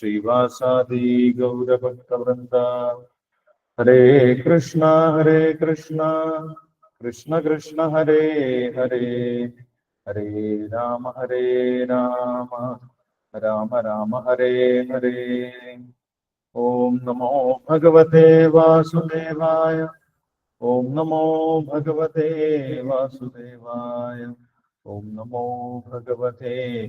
ശ്രീവാസാദി ഗൗരഭക്തവൃന്ദ ഹരേ കൃഷ്ണ ഹരേ കൃഷ്ണ. കൃഷ്ണ കൃഷ്ണ ഹരേ ഹരേ. ഹരേ രാമ ഹരേ രാമ. രാമ രാമ ഹരേ ഹരേ. ഓം നമോ ഭഗവതേ വാസുദേവായ. ഓം നമോ ഭഗവതേ വാസുദേവായ. ഓം നമോ ഭഗവതേ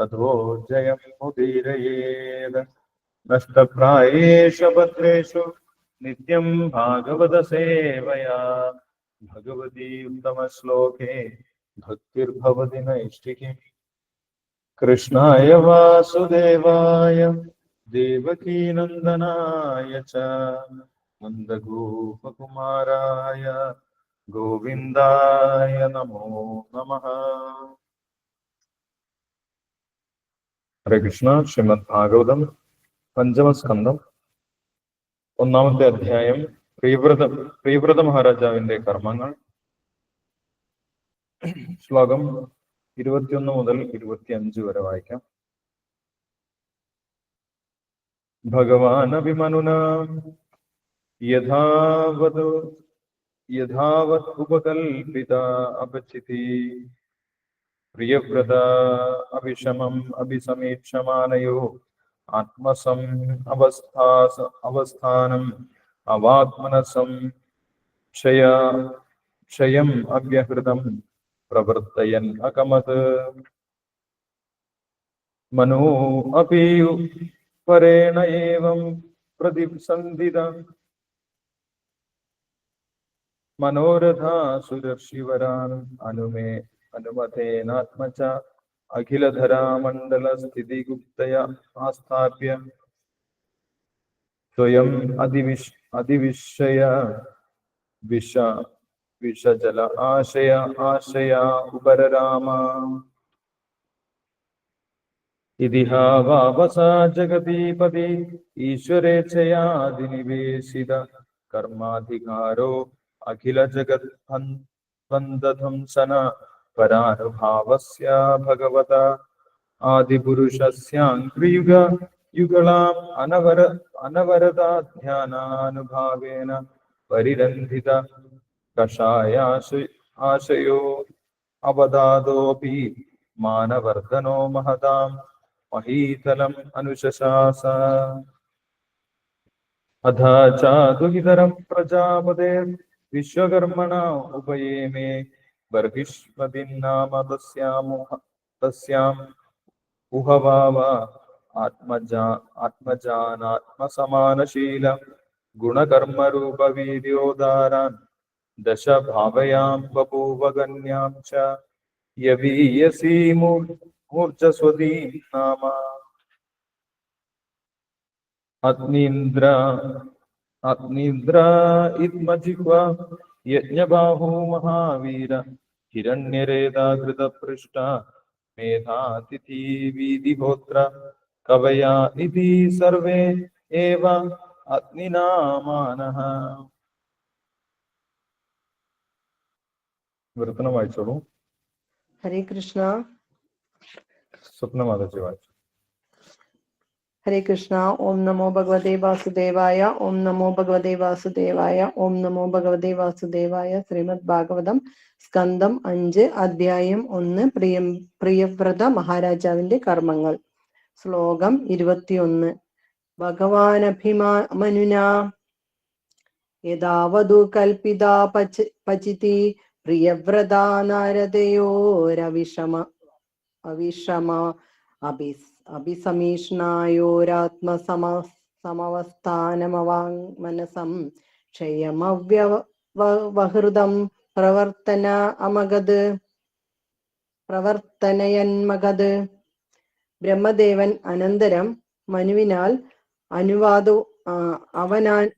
तथोर्जयम् मुदीरयेद। नष्टप्रायेषु भद्रेषु नित्यं भागवतसेवया। भगवती उत्तमश्लोके भक्तिर्भवति नैष्ठिकी। कृष्णाय वासुदेवाय, देवकीनन्दनाय च, नन्दगोपकुमाराय, गोविन्दाय नमो नमः। ഹരേ കൃഷ്ണ ശ്രീമദ് ഭാഗവതം പഞ്ചമസ്കന്ധം ഒന്നാമത്തെ അധ്യായം പ്രീവ്രത പ്രീവ്രത മഹാരാജാവിന്റെ കർമ്മങ്ങൾ. ശ്ലോകം ഇരുപത്തിയൊന്ന് മുതൽ ഇരുപത്തിയഞ്ച് വരെ വായിക്കാം. ഭഗവാൻ അഭിമനുന യഥാവത് യഥാവത് ഉപകൽപിത അപചിതി. പ്രിയവ്രത അഭിഷമം അഭിസമീക്ഷമാനയോ ആത്മസം അവസ്ഥാസ അവസ്ഥാനം അവാത്മനസം ക്ഷയ ക്ഷയം അവ്യഹൃതം പ്രവർത്തയൻ അകമത്. മനോ അപിയു പരേണ ഏവം പ്രതിസന്ധിത. മനോരഥാസുരർഷിവരാൻ അനുമേ അനുമതേനാത്മച അഖിലധരാമണ്ഡലസ്ഥിതിഗുപ്തയ ആസ്ഥാപ്യ സ്വയം അതിവിശ് അതിവിഷയ വിഷ വിഷജല ആശയ ആശയ ഉപരരാമ ഇതിഹാവാവസ ജഗതീപതി ഈശ്വരേച്ഛയാദിനിവേശിത കർമാധികാരോ അഖില ജഗത് ബന്ധധ്വംസന പരാനുഭാവസ്യ ഭഗവത ആദിപുരുഷസ്യാങ്ക്രിയുഗ യുഗളാം അനവര അനവരതാധ്യാനാനുഭാവേന പരിരന്ധിത കഷായാശ ആശയോ അവതാദോപി മാനവർദ്ധനോ മഹതാം മഹീതലം അനുശശാസ അഥ ചാതുഹിതരം പ്രജാപതേ വിശ്വകർമ്മണ ഉപയേമേ बर्हिष्मदिन्नाम तस्यामुह तस्याम् उहवाव आत्मजा, आत्मजानात्मसमानशील गुणकर्मरूपवीर्योदारान् दश भावयां बभूवगन्यां च यवीयसी मूर्जस्वदीं नाम। अग्निन्द्र अग्निन्द्र इत्मजिह्वा യജ്ഞബാഹോ മഹാവീര ഹിരണ്യരേതാകൃതപൃഷ്ട മേധാതിഥി വീതിഹോത്ര കവയാ ഇതി സർവേ ഏവ അഗ്നിനാമാനഃ വൃത്തനം വായിച്ചോളൂ ഹരേ കൃഷ്ണ സ്വപ്നമാതജി വായിച്ചു ഹരേ കൃഷ്ണ ഓം നമോ ഭഗവതേ വാസുദേവായ ഓം നമോ ഭഗവതേ വാസുദേവായ ഓം നമോ ഭഗവതേ വാസുദേവായ ശ്രീമദ് ഭാഗവതം സ്കന്ധം അഞ്ച് അധ്യായം ഒന്ന് പ്രിയ പ്രിയവ്രത മഹാരാജാവിന്റെ കർമ്മങ്ങൾ. ശ്ലോകം ഇരുപത്തിയൊന്ന്. ഭഗവാൻ മനുന. യഥാവതു കൽപ്പിത പച പചിതി. പ്രിയവ്രത നാരദയോരവിഷമ അവിഷമ അഭിസ് അഭിസമീഷ്ണായോരാത്മസമ സമവസ്ഥാനമവാങ് മനസം ക്ഷയമവ്യവഹൃതം പ്രവർത്തന അമഗത്. പ്രവർത്തനയന്മഗത്. ബ്രഹ്മദേവൻ അനന്തരം മനുവിനാൽ അനുവാദ അവനാ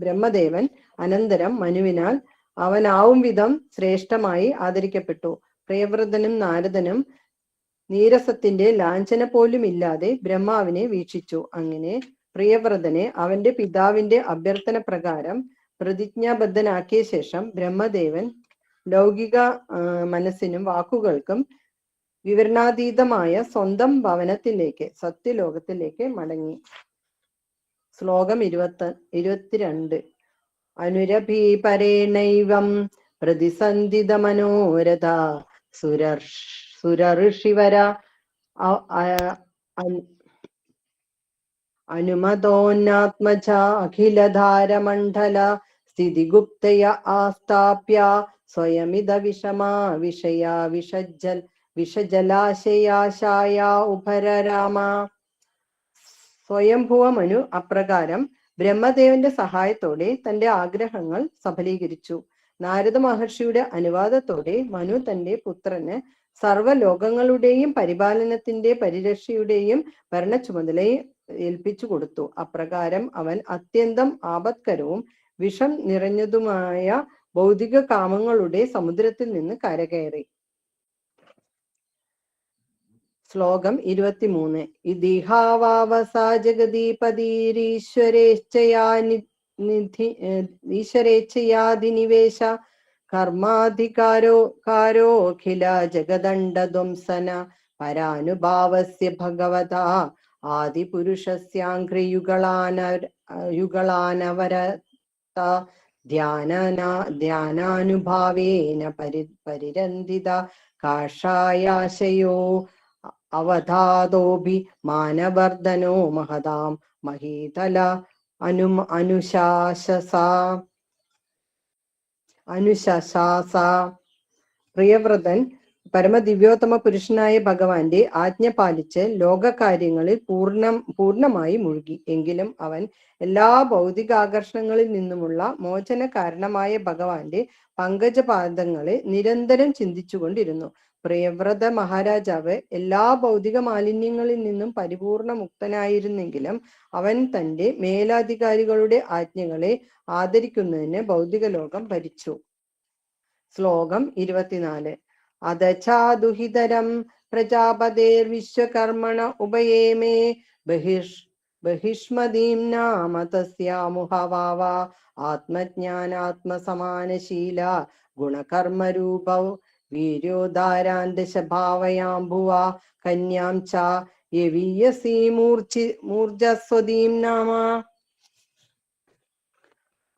ബ്രഹ്മദേവൻ അനന്തരം മനുവിനാൽ അവനാവും വിധം ശ്രേഷ്ഠമായി ആദരിക്കപ്പെട്ടു. പ്രിയവ്രതനും നാരദനും നീരസത്തിന്റെ ലാഞ്ചന പോലും ഇല്ലാതെ ബ്രഹ്മാവിനെ വീക്ഷിച്ചു. അങ്ങനെ പ്രിയവ്രതനെ അവന്റെ പിതാവിന്റെ അഭ്യർത്ഥന പ്രകാരം പ്രതിജ്ഞാബദ്ധനാക്കിയ ശേഷം ബ്രഹ്മദേവൻ ലൗകിക മനസ്സിനും വാക്കുകൾക്കും വിവരണാതീതമായ സ്വന്തം ഭവനത്തിലേക്ക് സത്യലോകത്തിലേക്ക് മടങ്ങി. ശ്ലോകം ഇരുപത്തി ഇരുപത്തിരണ്ട്. അനുരഭീപരേണൈവം പ്രതിസന്ധിത മനോരഥ സുരർ സുരഋഷിവര ഋഷിവര അനുമതോന്നാത്മജ അഖിലധാരമണ്ഡല സ്ഥിതിഗുപ്തയ ആസ്ഥാപ്യ സ്വയമിത വിഷമാ വിഷയ വിഷജ്ജൽ വിഷജലാശയാശായ ഉപരരാമ സ്വയംഭുവ മനു അപ്രകാരം ബ്രഹ്മദേവന്റെ സഹായത്തോടെ തന്റെ ആഗ്രഹങ്ങൾ സഫലീകരിച്ചു. നാരദ മഹർഷിയുടെ അനുവാദത്തോടെ മനു തന്റെ പുത്രന് സർവലോകങ്ങളുടെയും പരിപാലനത്തിന്റെ പരിരക്ഷയുടെയും ഭരണ ചുമതലയെ ഏൽപ്പിച്ചു കൊടുത്തു. അപ്രകാരം അവൻ അത്യന്തം ആപത്കരവും വിഷം നിറഞ്ഞതുമായ ഭൗതിക കാമങ്ങളുടെ സമുദ്രത്തിൽ നിന്ന് കരകയറി. ശ്ലോകം ഇരുപത്തിമൂന്ന്. ഇതിഹാവാവസാ ജഗദീപതീരീശ്വരേച്ഛയാ നിധി ഈശ്വരേച്ഛയാധിനിവേശ കർമാധികാരോ കാരോഖില ജഗദണ്ഡധ്വംസന പരാനുഭാവസ്യ ഭഗവത ആദിപുരുഷസ്യാഘ്രിയുഗളാന ധ്യാനാനുഭാവേന പരി പരിരന്ധിത കാഷായാശയോ അവധാതോഭി മാനവർദ്ധനോ മഹതാം മഹീതല അനു അനുശാസസ. അനുശാസ. പ്രിയവ്രതൻ പരമദിവ്യോത്തമ പുരുഷനായ ഭഗവാന്റെ ആജ്ഞ പാലിച്ച് ലോകകാര്യങ്ങളിൽ പൂർണ പൂർണമായി മുഴുകി. എങ്കിലും അവൻ എല്ലാ ഭൗതികാകർഷണങ്ങളിൽ നിന്നുമുള്ള മോചന കാരണമായ ഭഗവാന്റെ പങ്കജപാദങ്ങളെ നിരന്തരം ചിന്തിച്ചുകൊണ്ടിരുന്നു. പ്രിയവ്രത മഹാരാജാവ് എല്ലാ ഭൗതിക മാലിന്യങ്ങളിൽ നിന്നും പരിപൂർണ മുക്തനായിരുന്നെങ്കിലും അവൻ തന്റെ മേലാധികാരികളുടെ ആജ്ഞകളെ ആദരിക്കുന്നതിന് ഭൗതിക ലോകം ഭരിച്ചു. ശ്ലോകം ഇരുപത്തിനാല്. അതചാദുഹിതരം പ്രജാപതേർ വിശ്വകർമ്മണ ഉപയേമേ ബഹിഷ് ബഹിഷ്മതീം നാമ തസ്യാമുഹവാവ ആത്മജ്ഞാനാത്മസമാനശീല ഗുണകർമ്മരൂപൗ വീര്യോദാരാന്തശഭാവയാംബുവ കന്യാം ച യവീയസീ മൂർജസ്വതീം നാമ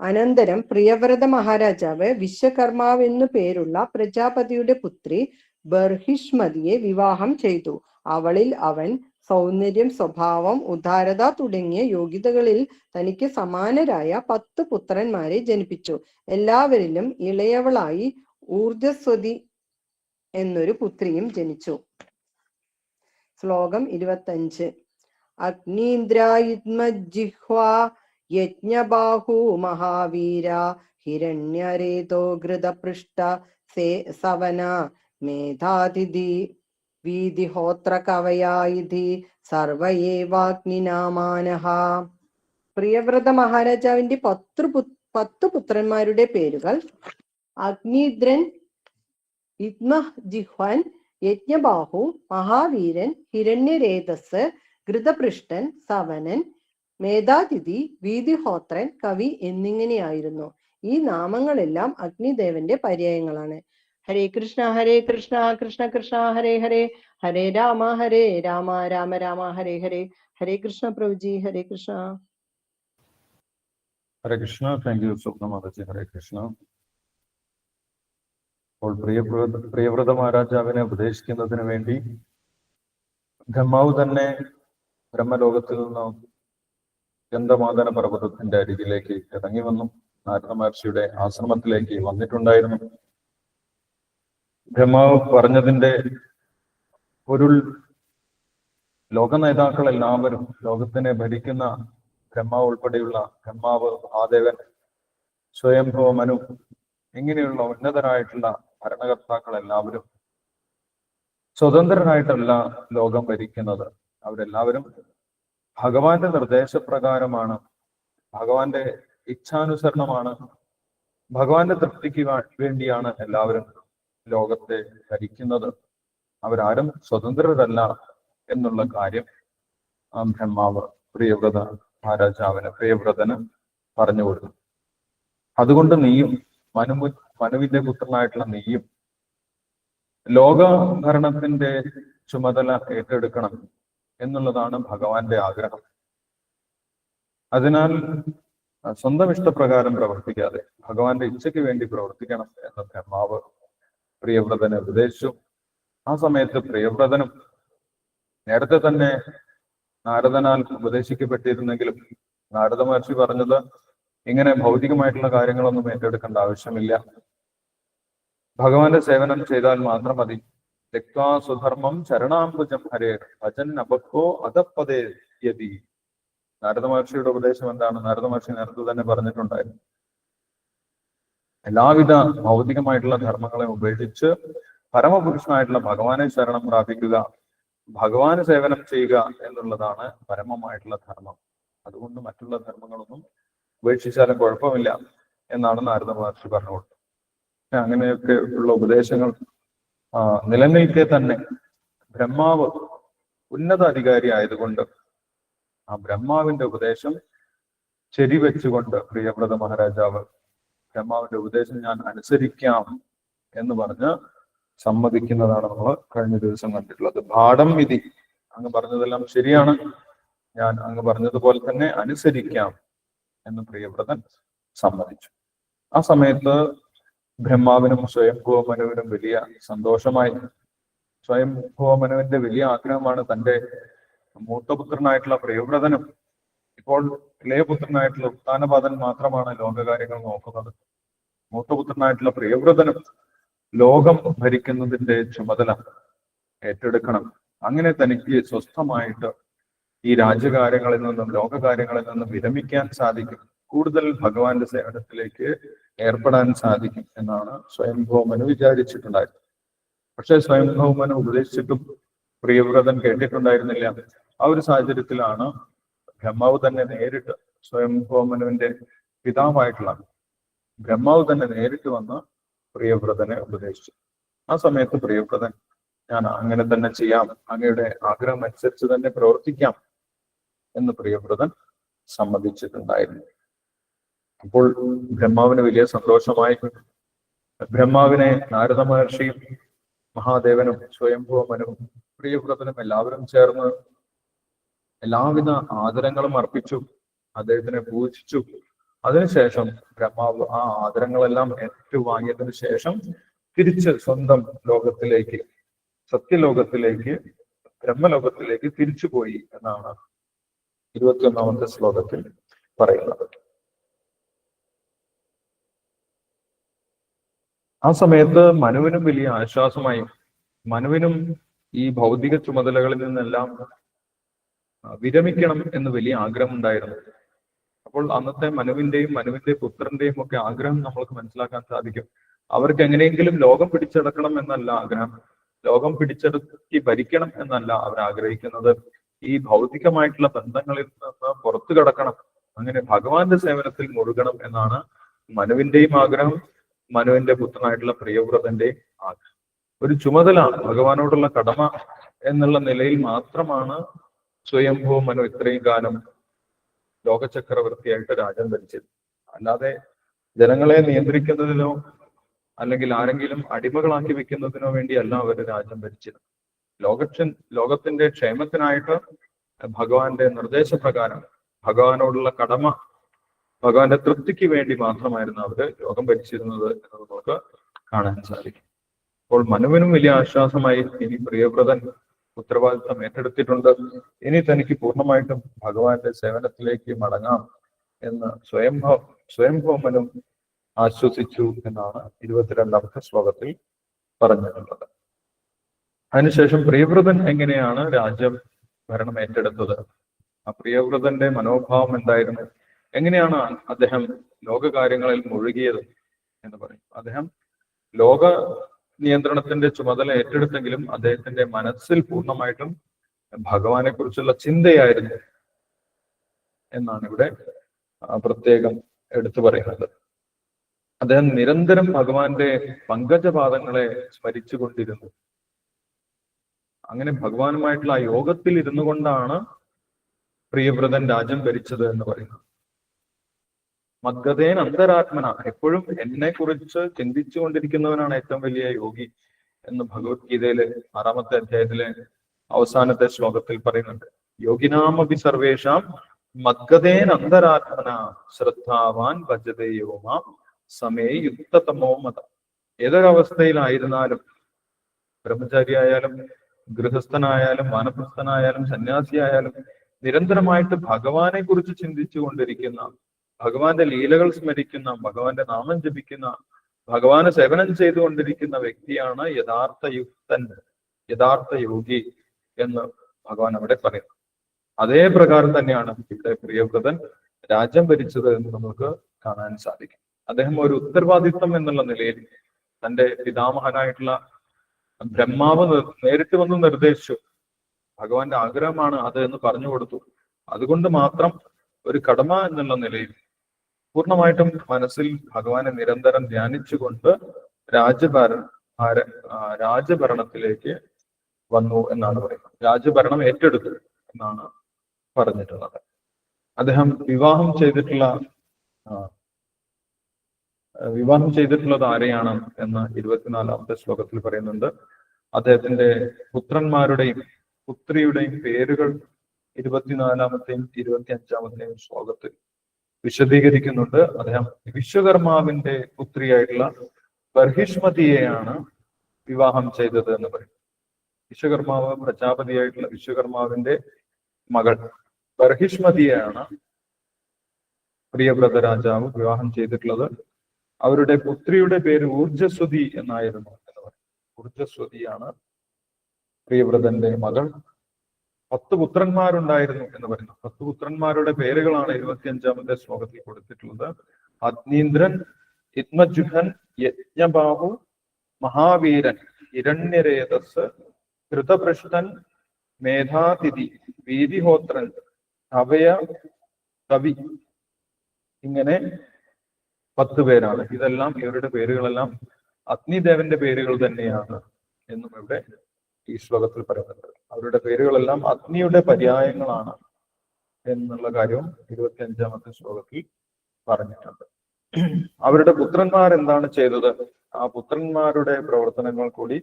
അനന്തരം പ്രിയവ്രത മഹാരാജാവ് വിശ്വകർമാവ് എന്നു പേരുള്ള പ്രജാപതിയുടെ പുത്രി ബർഹിഷ്മതിയെ വിവാഹം ചെയ്തു. അവളിൽ അവൻ സൗന്ദര്യം സ്വഭാവം ഉദാരത തുടങ്ങിയ യോഗ്യതകളിൽ തനിക്ക് സമാനരായ പത്ത് പുത്രന്മാരെ ജനിപ്പിച്ചു. എല്ലാവരിലും ഇളയവളായി ഊർജസ്വതി എന്നൊരു പുത്രിയും ജനിച്ചു. ശ്ലോകം ഇരുപത്തഞ്ച്. അഗ്നീന്ദ്രായുത്മജിഹ്വാ യജ്ഞബാഹു മഹാവീര ഹിരണ്യരേതോ ഘൃതപൃഷ്ട സേ സവന മേധാതിഥി വീതിഹോത്ര കവയായിധി സർവയേവാഗ്നിനാമാനഹ. പ്രിയവ്രത മഹാരാജാവിന്റെ പത്രു പത്തു പുത്രന്മാരുടെ പേരുകൾ അഗ്നിദ്രൻ ജിഹ്വാൻ യജ്ഞബാഹു മഹാവീരൻ ഹിരണ്യരേതസ് ഘൃതപൃഷ്ടൻ സവനൻ മേധാതിഥി വീതിഹോത്രൻ കവി എന്നിങ്ങനെയായിരുന്നു. ഈ നാമങ്ങളെല്ലാം അഗ്നിദേവന്റെ പര്യായങ്ങളാണ്. Hare Krishna Hare Krishna Krishna Krishna Hare Hare Hare Rama Hare Rama Rama Rama Hare Hare Hare Krishna Prabhuji Hare Krishna. Hare Krishna thank you Swapna Mataji Hare Krishna. അപ്പോൾ പ്രിയവ്രത പ്രിയവ്രത മഹാരാജാവിനെ ഉപദേശിക്കുന്നതിന് വേണ്ടി ബ്രഹ്മാവ് തന്നെ ബ്രഹ്മലോകത്തിൽ നിന്നും ഗന്ധമാതന പർവതത്തിന്റെ അരികിലേക്ക് ഇറങ്ങി വന്നു. നാരദ മഹർഷിയുടെ ആശ്രമത്തിലേക്ക് വന്നിട്ടുണ്ടായിരുന്നു. ബ്രഹ്മാവ് പറഞ്ഞതിന്റെ പൊരുൾ ലോക നേതാക്കൾ എല്ലാവരും ലോകത്തിനെ ഭരിക്കുന്ന ബ്രഹ്മാവ് ഉൾപ്പെടെയുള്ള ബ്രഹ്മാവ് മഹാദേവൻ സ്വയംഭവ മനു ഇങ്ങനെയുള്ള ഉന്നതരായിട്ടുള്ള ഭരണകർത്താക്കൾ എല്ലാവരും സ്വതന്ത്രനായിട്ടല്ല ലോകം ഭരിക്കുന്നത്. അവരെല്ലാവരും ഭഗവാന്റെ നിർദ്ദേശപ്രകാരമാണ് ഭഗവാന്റെ ഇച്ഛാനുസരണമാണ് ഭഗവാന്റെ തൃപ്തിക്ക് വേണ്ടിയാണ് എല്ലാവരും ലോകത്തെ ഭരിക്കുന്നത്. അവരാരും സ്വതന്ത്രരല്ല എന്നുള്ള കാര്യം ആ ബ്രഹ്മാവ് പ്രിയവ്രത മഹാരാജാവിന് പ്രിയവ്രതന് പറഞ്ഞു കൊടുത്തു. അതുകൊണ്ട് നീയും മനു മനുവിന്റെ പുത്രനായിട്ടുള്ള നീയും ലോക ഭരണത്തിന്റെ ചുമതല ഏറ്റെടുക്കണം എന്നുള്ളതാണ് ഭഗവാന്റെ ആഗ്രഹം. അതിനാൽ സ്വന്തം ഇഷ്ടപ്രകാരം പ്രവർത്തിക്കാതെ ഭഗവാന്റെ ഇച്ഛയ്ക്ക് വേണ്ടി പ്രവർത്തിക്കണം എന്ന ബ്രഹ്മാവ് പ്രിയവ്രതനെ ഉപദേശിച്ചു. ആ സമയത്ത് പ്രിയവ്രതനും നേരത്തെ തന്നെ നാരദനാൽ ഉപദേശിക്കപ്പെട്ടിരുന്നെങ്കിലും നാരദ മഹർഷി പറഞ്ഞത് ഇങ്ങനെ ഭൗതികമായിട്ടുള്ള കാര്യങ്ങളൊന്നും ഏറ്റെടുക്കേണ്ട ആവശ്യമില്ല. ഭഗവാന്റെ സേവനം ചെയ്താൽ മാത്രം മതി. തെക്വാ സുധർമ്മം ചരണാംബുജം ഹരേ ഭജൻ അബക്കോ അതപ്പതേ യതി. നാരദ മഹർഷിയുടെ ഉപദേശം എന്താണ്? നാരദ മഹർഷി നേരത്തെ തന്നെ പറഞ്ഞിട്ടുണ്ടായിരുന്നു. എല്ലാവിധ ഭൗതികമായിട്ടുള്ള ധർമ്മങ്ങളെ ഉപേക്ഷിച്ച് പരമപുരുഷനായിട്ടുള്ള ഭഗവാനെ ശരണം പ്രാപിക്കുക ഭഗവാന് സേവനം ചെയ്യുക എന്നുള്ളതാണ് പരമമായിട്ടുള്ള ധർമ്മം. അതുകൊണ്ട് മറ്റുള്ള ധർമ്മങ്ങളൊന്നും ഉപേക്ഷിച്ചാലും കുഴപ്പമില്ല എന്നാണ് നാരദ മഹർഷി പറഞ്ഞു അങ്ങനെയൊക്കെ ഉള്ള ഉപദേശങ്ങൾ നിലനിൽക്കെ തന്നെ ബ്രഹ്മാവ് ഉന്നത അധികാരി ആയതുകൊണ്ട് ആ ബ്രഹ്മാവിന്റെ ഉപദേശം ശരിവെച്ചുകൊണ്ട് പ്രിയവ്രത മഹാരാജാവ് ബ്രഹ്മാവിന്റെ ഉപദേശം ഞാൻ അനുസരിക്കാം എന്ന് പറഞ്ഞ് സമ്മതിക്കുന്നതാണ് നമ്മൾ കഴിഞ്ഞ ദിവസം കണ്ടിട്ടുള്ളത്. പാഠം വിധി. അങ്ങ് പറഞ്ഞതെല്ലാം ശരിയാണ്. ഞാൻ അങ്ങ് പറഞ്ഞതുപോലെ തന്നെ അനുസരിക്കാം. എന്ന് പ്രിയവ്രതൻ സമ്മതിച്ചു. ആ സമയത്ത് ബ്രഹ്മാവിനും സ്വയംഭൂമനുവിനും വലിയ സന്തോഷമായി. സ്വയംഭൂമനുവിന്റെ വലിയ ആഗ്രഹമാണ് തന്റെ മൂത്തപുത്രനായിട്ടുള്ള പ്രിയവ്രതനും ഇപ്പോൾ ഇളയപുത്രനായിട്ടുള്ള ഉത്താനപാതൻ മാത്രമാണ് ലോകകാര്യങ്ങൾ നോക്കുന്നത്. മൂത്തപുത്രനായിട്ടുള്ള പ്രിയവ്രതനും ലോകം ഭരിക്കുന്നതിന്റെ ചുമതല ഏറ്റെടുക്കണം. അങ്ങനെ തനിക്ക് സ്വസ്ഥമായിട്ട് ഈ രാജ്യകാര്യങ്ങളിൽ നിന്നും ലോകകാര്യങ്ങളിൽ നിന്നും വിരമിക്കാൻ സാധിക്കും. കൂടുതൽ ഭഗവാന്റെ സേവനത്തിലേക്ക് ഏർപ്പെടാൻ സാധിക്കും എന്നാണ് സ്വയംഭൗമന് വിചാരിച്ചിട്ടുണ്ടായിരുന്നത്. പക്ഷെ സ്വയംഭൗമന് ഉപദേശിച്ചിട്ടും പ്രിയവ്രതൻ കേട്ടിട്ടുണ്ടായിരുന്നില്ല. ആ ഒരു സാഹചര്യത്തിലാണ് ബ്രഹ്മാവ് തന്നെ നേരിട്ട് സ്വയംഭോമനുവിന്റെ പിതാവായിട്ടുള്ള ബ്രഹ്മാവ് തന്നെ നേരിട്ട് വന്ന് പ്രിയവ്രതനെ ഉപദേശിച്ചു. ആ സമയത്ത് പ്രിയവ്രതൻ ഞാൻ അങ്ങനെ തന്നെ ചെയ്യാം. അങ്ങയുടെ ആഗ്രഹം അനുസരിച്ച് തന്നെ പ്രവർത്തിക്കാം. എന്ന് പ്രിയവ്രതൻ സമ്മതിച്ചിട്ടുണ്ടായിരുന്നു. അപ്പോൾ ബ്രഹ്മാവിന് വലിയ സന്തോഷമായി. ബ്രഹ്മാവിനെ നാരദ മഹർഷിയും മഹാദേവനും സ്വയംഭൂമനും പ്രിയവ്രതനും എല്ലാവരും ചേർന്ന് എല്ലാവിധ ആദരങ്ങളും അർപ്പിച്ചു. അദ്ദേഹത്തിനെ പൂജിച്ചു. അതിനുശേഷം ബ്രഹ്മാവ് ആ ആദരങ്ങളെല്ലാം ഏറ്റുവാങ്ങിയതിനു ശേഷം തിരിച്ച് സ്വന്തം ലോകത്തിലേക്ക് സത്യലോകത്തിലേക്ക് ബ്രഹ്മലോകത്തിലേക്ക് തിരിച്ചുപോയി എന്നാണ് ഇരുപത്തിയൊന്നാമത്തെ ശ്ലോകത്തിൽ പറയുന്നത്. ആ സമയത്ത് മനുവിനും വലിയ ആശ്വാസമായി. മനുവിനും ഈ ഭൗതിക ചുമതലകളിൽ നിന്നെല്ലാം വിരമിക്കണം എന്ന് വലിയ ആഗ്രഹം ഉണ്ടായിരുന്നു. അപ്പോൾ അന്നത്തെ മനുവിന്റെയും മനുവിന്റെ പുത്രന്റെയും ഒക്കെ ആഗ്രഹം നമ്മൾക്ക് മനസ്സിലാക്കാൻ സാധിക്കും. അവർക്ക് എങ്ങനെയെങ്കിലും ലോകം പിടിച്ചെടുക്കണം എന്നല്ല ആഗ്രഹം. ലോകം പിടിച്ചെടുത്തി ഭരിക്കണം എന്നല്ല അവർ ആഗ്രഹിക്കുന്നത്. ഈ ഭൗതികമായിട്ടുള്ള ബന്ധങ്ങളിൽ നിന്ന് പുറത്തു കടക്കണം. അങ്ങനെ ഭഗവാന്റെ സേവനത്തിൽ മുഴുകണം എന്നാണ് മനുവിന്റെയും ആഗ്രഹം മനുവിന്റെ പുത്രനായിട്ടുള്ള പ്രിയവ്രതന്റെയും ആഗ്രഹം. ഒരു ചുമതല ഭഗവാനോടുള്ള കടമ എന്നുള്ള നിലയിൽ മാത്രമാണ് സ്വയംഭൂ മനു ഇത്രയും കാലം ലോകചക്രവർത്തിയായിട്ട് രാജൻ ധരിച്ചത് അല്ലാതെ ജനങ്ങളെ നിയന്ത്രിക്കുന്നതിനോ അല്ലെങ്കിൽ ആരെങ്കിലും അടിമകളാക്കി വെക്കുന്നതിനോ വേണ്ടിയല്ല അവർ രാജ്യം ഭരിച്ചത് ലോകക്ഷൻ ലോകത്തിന്റെ ക്ഷേമത്തിനായിട്ട് ഭഗവാന്റെ നിർദ്ദേശപ്രകാരം ഭഗവാനോടുള്ള കടമ ഭഗവാന്റെ തൃപ്തിക്ക് വേണ്ടി മാത്രമായിരുന്നു അവർ ലോകം ഭരിച്ചിരുന്നത് എന്ന് നമുക്ക് കാണാൻ സാധിക്കും. അപ്പോൾ മനുവിനും വലിയ ആശ്വാസമായി ഇനി പ്രിയവ്രതൻ ഉത്തരവാദിത്തം ഏറ്റെടുത്തിട്ടുണ്ട്. ഇനി തനിക്ക് പൂർണമായിട്ടും ഭഗവാന്റെ സേവനത്തിലേക്ക് മടങ്ങാം എന്ന് സ്വയംഭവ സ്വയംഭവമനും ആശ്വസിച്ചു എന്നാണ് ഇരുപത്തിരണ്ടാമത്തെ ശ്ലോകത്തിൽ പറഞ്ഞിട്ടുള്ളത്. അതിനുശേഷം പ്രിയവ്രതൻ എങ്ങനെയാണ് രാജ്യം ഭരണം ഏറ്റെടുത്തത്? ആ പ്രിയവ്രതന്റെ മനോഭാവം എന്തായിരുന്നു? എങ്ങനെയാണ് അദ്ദേഹം ലോകകാര്യങ്ങളിൽ മുഴുകിയത് എന്ന് പറയും. അദ്ദേഹം ലോക നിയന്ത്രണത്തിന്റെ ചുമതല ഏറ്റെടുത്തെങ്കിലും അദ്ദേഹത്തിന്റെ മനസ്സിൽ പൂർണമായിട്ടും ഭഗവാനെ കുറിച്ചുള്ള ചിന്തയായിരുന്നു എന്നാണ് ഇവിടെ പ്രത്യേകം എടുത്തു പറയുന്നത്. അദ്ദേഹം നിരന്തരം ഭഗവാന്റെ പങ്കജപാദങ്ങളെ സ്മരിച്ചുകൊണ്ടിരുന്നു. അങ്ങനെ ഭഗവാനുമായിട്ടുള്ള ആ യോഗത്തിൽ ഇരുന്നു കൊണ്ടാണ് പ്രിയവ്രതൻ രാജ്യം ഭരിച്ചത് എന്ന് പറയുന്നത്. മദ്ഗതേൻ അന്തരാത്മന. എപ്പോഴും എന്നെ കുറിച്ച് ചിന്തിച്ചു കൊണ്ടിരിക്കുന്നവനാണ് ഏറ്റവും വലിയ യോഗി എന്ന് ഭഗവത്ഗീതയിലെ ആറാമത്തെ അധ്യായത്തിലെ അവസാനത്തെ ശ്ലോകത്തിൽ പറയുന്നുണ്ട്. യോഗിനാമപി സർവേഷാം മദ്ഗതേൻ അന്തരാത്മന. ശ്രദ്ധാവാൻ ഭജതേ യോമാം സമേ യുക്തതമോ മത. ഏതൊരവസ്ഥയിലായിരുന്നാലും ബ്രഹ്മചാരിയായാലും ഗൃഹസ്ഥനായാലും വാനപ്രസ്ഥനായാലും സന്യാസിയായാലും നിരന്തരമായിട്ട് ഭഗവാനെ കുറിച്ച് ചിന്തിച്ചു കൊണ്ടിരിക്കുന്ന ഭഗവാന്റെ ലീലകൾ സ്മരിക്കുന്ന ഭഗവാന്റെ നാമം ജപിക്കുന്ന ഭഗവാന് സേവനം ചെയ്തുകൊണ്ടിരിക്കുന്ന വ്യക്തിയാണ് യഥാർത്ഥ യുക്തൻ യഥാർത്ഥ യോഗി എന്ന് ഭഗവാൻ അവിടെ പറയുന്നു. അതേ പ്രകാരം തന്നെയാണ് ഇവിടെ പ്രിയവ്രതൻ രാജ്യം ഭരിച്ചത് എന്ന് നമുക്ക് കാണാൻ സാധിക്കും. അദ്ദേഹം ഒരു ഉത്തരവാദിത്വം എന്നുള്ള നിലയിൽ തന്റെ പിതാമഹനായിട്ടുള്ള ബ്രഹ്മാവ് നേരിട്ട് വന്ന് നിർദ്ദേശിച്ചു. ഭഗവാന്റെ ആഗ്രഹമാണ് അത് എന്ന് പറഞ്ഞു കൊടുത്തു. അതുകൊണ്ട് മാത്രം ഒരു കടമ എന്നുള്ള നിലയിൽ പൂർണമായിട്ടും മനസ്സിൽ ഭഗവാനെ നിരന്തരം ധ്യാനിച്ചുകൊണ്ട് രാജഭര രാജഭരണത്തിലേക്ക് വന്നു എന്നാണ് പറയുന്നത്. രാജഭരണം ഏറ്റെടുത്തു എന്നാണ് പറഞ്ഞിട്ടുള്ളത്. അദ്ദേഹം വിവാഹം ചെയ്തിട്ടുള്ള വിവാഹം ചെയ്തിട്ടുള്ളത് ആരെയാണ് എന്ന് ഇരുപത്തിനാലാമത്തെ ശ്ലോകത്തിൽ പറയുന്നുണ്ട്. അദ്ദേഹത്തിന്റെ പുത്രന്മാരുടെയും പുത്രിയുടെയും പേരുകൾ ഇരുപത്തിനാലാമത്തെയും ഇരുപത്തി അഞ്ചാമത്തെയും ശ്ലോകത്തിൽ വിശദീകരിക്കുന്നുണ്ട്. അദ്ദേഹം വിശ്വകർമാവിന്റെ പുത്രിയായിട്ടുള്ള ബർഹിഷ്മതിയെയാണ് വിവാഹം ചെയ്തത് എന്ന് പറയും. വിശ്വകർമാവ് പ്രജാപതിയായിട്ടുള്ള വിശ്വകർമാവിന്റെ മകൾ ബർഹിഷ്മതിയെയാണ് പ്രിയവ്രത രാജാവ് വിവാഹം ചെയ്തിട്ടുള്ളത്. അവരുടെ പുത്രിയുടെ പേര് ഊർജസ്വതി എന്നായിരുന്നു എന്ന് പറയും. ഊർജസ്വതിയാണ് പ്രിയവ്രതന്റെ മകൾ. പത്ത് പുത്രന്മാരുണ്ടായിരുന്നു എന്ന് പറയുന്നു. പത്ത് പുത്രന്മാരുടെ പേരുകളാണ് ഇരുപത്തിയഞ്ചാമത്തെ ശ്ലോകത്തിൽ കൊടുത്തിട്ടുള്ളത്. അഗ്നീന്ദ്രൻ ഹിത്മജുഹൻ യജ്ഞബാഹു മഹാവീരൻ ഹിരണ്യരേതസ് ധൃതപൃഷ്ടൻ മേധാതിഥി വീതിഹോത്രൻ കവയ കവി. ഇങ്ങനെ പത്ത് പേരാണ്. ഇതെല്ലാം ഇവരുടെ പേരുകളെല്ലാം അഗ്നിദേവന്റെ പേരുകൾ തന്നെയാണ് എന്നും ഇവിടെ ഈ ശ്ലോകത്തിൽ പറയുന്നുണ്ട്. അവരുടെ പേരുകളെല്ലാം അഗ്നിയുടെ പര്യായങ്ങളാണ് എന്നുള്ള കാര്യവും ഇരുപത്തി അഞ്ചാമത്തെ ശ്ലോകത്തിൽ പറഞ്ഞിട്ടുണ്ട്. അവരുടെ പുത്രന്മാർ എന്താണ് ചെയ്തത്? ആ പുത്രന്മാരുടെ പ്രവർത്തനങ്ങൾ കൂടി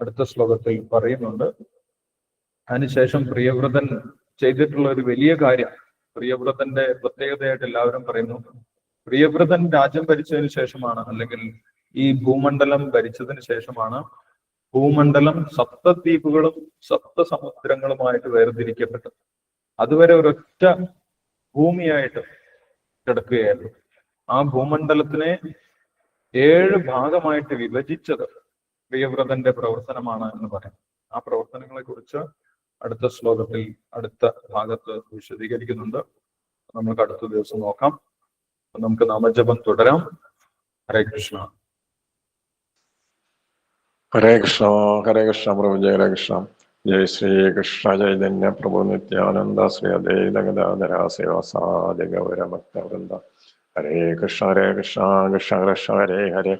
അടുത്ത ശ്ലോകത്തിൽ പറയുന്നുണ്ട്. അതിനുശേഷം പ്രിയവ്രതൻ ചെയ്തിട്ടുള്ള ഒരു വലിയ കാര്യം പ്രിയവ്രതന്റെ പ്രത്യേകതയായിട്ട് എല്ലാവരും പറയുന്നു പ്രിയവ്രതൻ രാജ്യം ഭരിച്ചതിന് ശേഷമാണ് അല്ലെങ്കിൽ ഈ ഭൂമണ്ഡലം ഭരിച്ചതിന് ശേഷമാണ് ഭൂമണ്ഡലം സപ്തദ്വീപുകളും സപ്തസമുദ്രങ്ങളുമായിട്ട് വേർതിരിക്കപ്പെട്ടത്. അതുവരെ ഒരൊറ്റ ഭൂമിയായിട്ട് കിടക്കുകയായിരുന്നു. ആ ഭൂമണ്ഡലത്തിനെ ഏഴ് ഭാഗമായിട്ട് വിഭജിച്ചത് പ്രിയവ്രതന്റെ പ്രവർത്തനമാണ് എന്ന് പറയാം. ആ പ്രവർത്തനങ്ങളെ കുറിച്ച് അടുത്ത ശ്ലോകത്തിൽ അടുത്ത ഭാഗത്ത് വിശദീകരിക്കുന്നുണ്ട്. നമുക്ക് അടുത്ത ദിവസം നോക്കാം. നമുക്ക് നാമജപം തുടരാം. ഹരേ കൃഷ്ണ. ഹരേ കൃഷ്ണ ഹരേ കൃഷ്ണ പ്രഭു ജയ ഹരേ കൃഷ്ണ. ജയ ശ്രീ കൃഷ്ണ ചൈതന്യ പ്രഭു നിത്യാനന്ദ ശ്രീ അദ്വൈത ഗദാധര ശിവസാദി ഗൗരഭക്തവൃന്ദ ഹരേ കൃഷ്ണ ഹരേ കൃഷ്ണ കൃഷ്ണ കൃഷ്ണ ഹരേ ഹരേ.